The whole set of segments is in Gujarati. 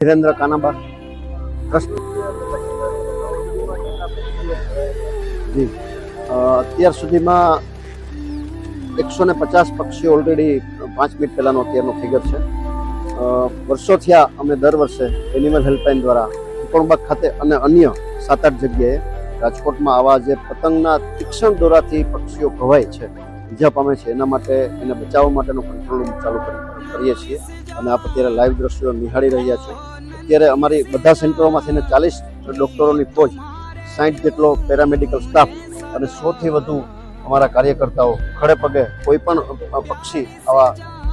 ધીરેન્દ્ર કાનાબા. જી. અત્યાર સુધીમાં એકસો ને પચાસ પક્ષીઓ ઓલરેડી પાંચ મિનિટ પહેલાંનો અત્યારનો ફિગર છે. વર્ષો થયા અમે દર વર્ષે એનિમલ હેલ્પલાઇન દ્વારા કુકણબાગ ખાતે અને અન્ય સાત આઠ જગ્યાએ રાજકોટમાં આવા જે પતંગના તીક્ષણ દોરાથી પક્ષીઓ ઘવાય છે ઇજા પામે છે, એના માટે એને બચાવવા માટેનો કંટ્રોલ રૂમ ચાલુ કરી- કરીએ છીએ. અને આપ અત્યારે લાઈવ દ્રશ્યો નિહાળી રહ્યા છો. અત્યારે અમારી બધા સેન્ટરોમાં થઈને ચાલીસ ડૉક્ટરોની ફોજ સાઠ જેટલો પેરામેડિકલ સ્ટાફ અને સોથી વધુ અમારા કાર્યકર્તાઓ ખડે પગે કોઈ પણ પક્ષી આવા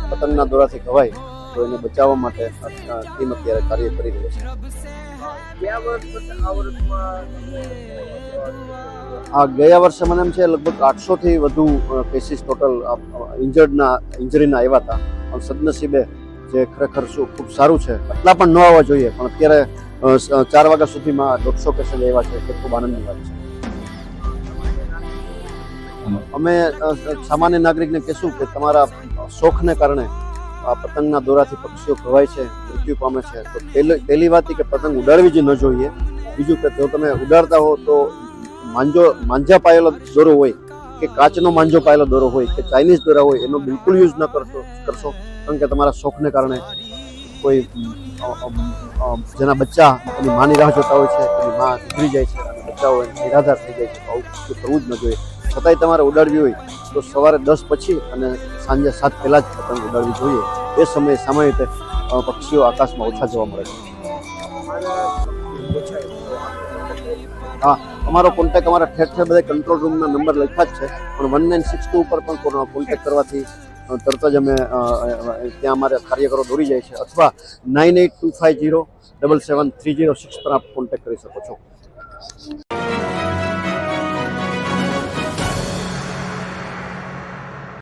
પતંગના દોરાથી ઘવાય તો એને બચાવવા માટે ટીમ અત્યારે કાર્ય કરી રહી છે. આ ગયા વર્ષે મને એમ છે લગભગ આઠસોથી વધુ કેસીસ ટોટલ ઇન્જર્ડના ઇન્જરીના આવ્યા હતા. પણ સદનસીબે જે ખરેખર શું ખૂબ સારું છે એટલા પણ ન આવવા જોઈએ, પણ અત્યારે ચાર વાગ્યા સુધીમાં દોઢસો જ આવ્યા છે તે ખૂબ આનંદની વાત છે. અમે સામાન્ય નાગરિકને કહેશું કે તમારા શોખને કારણે આ પતંગના દોરાથી પક્ષીઓ ખવાય છે, મૃત્યુ પામે છે. તો પહેલી વાત કે પતંગ ઉડાડવી જ ન જોઈએ. બીજું કે જો તમે ઉડાડતા હો તો માંજો, માંજા પાયેલો દોરો હોય. કે કાચનો માંજો પાયેલો દોરો હોય કે ચાઇનીઝ દોરા હોય, એનો બિલકુલ યુઝ ન કરશો કરશો, કારણ કે તમારા શોખને કારણે કોઈ જેના બચ્ચા એની માની રાહ જોતા હોય છે, એની માં ગુજરી જાય છે, અને બચ્ચાઓ નિરાધાર થઈ જાય છે આવું કરવું જ ન જોઈએ. છતાંય તમારે ઉડાડવી હોય, તો સવારે દસ પછી અને સાંજે સાત પહેલાં જ પતંગ ઉડાડવી જોઈએ. એ સમયે સામાન્ય રીતે પક્ષીઓ આકાશમાં ઓછા જોવા મળે છે. હા, અમારો કોન્ટેક્ટ અમારા ઠેર ઠેર બધા કંટ્રોલ રૂમના નંબર લખ્યા જ છે. પણ વન નાઇન સિક્સ ટુ ઉપર પણ કોન્ટેક્ટ કરવાથી તરત જ અમે ત્યાં અમારે કાર્યકરો દોરી જાય છે. અથવા nine eight two five zero double seven three zero six પર આપ કોન્ટેક્ટ કરી શકો છો.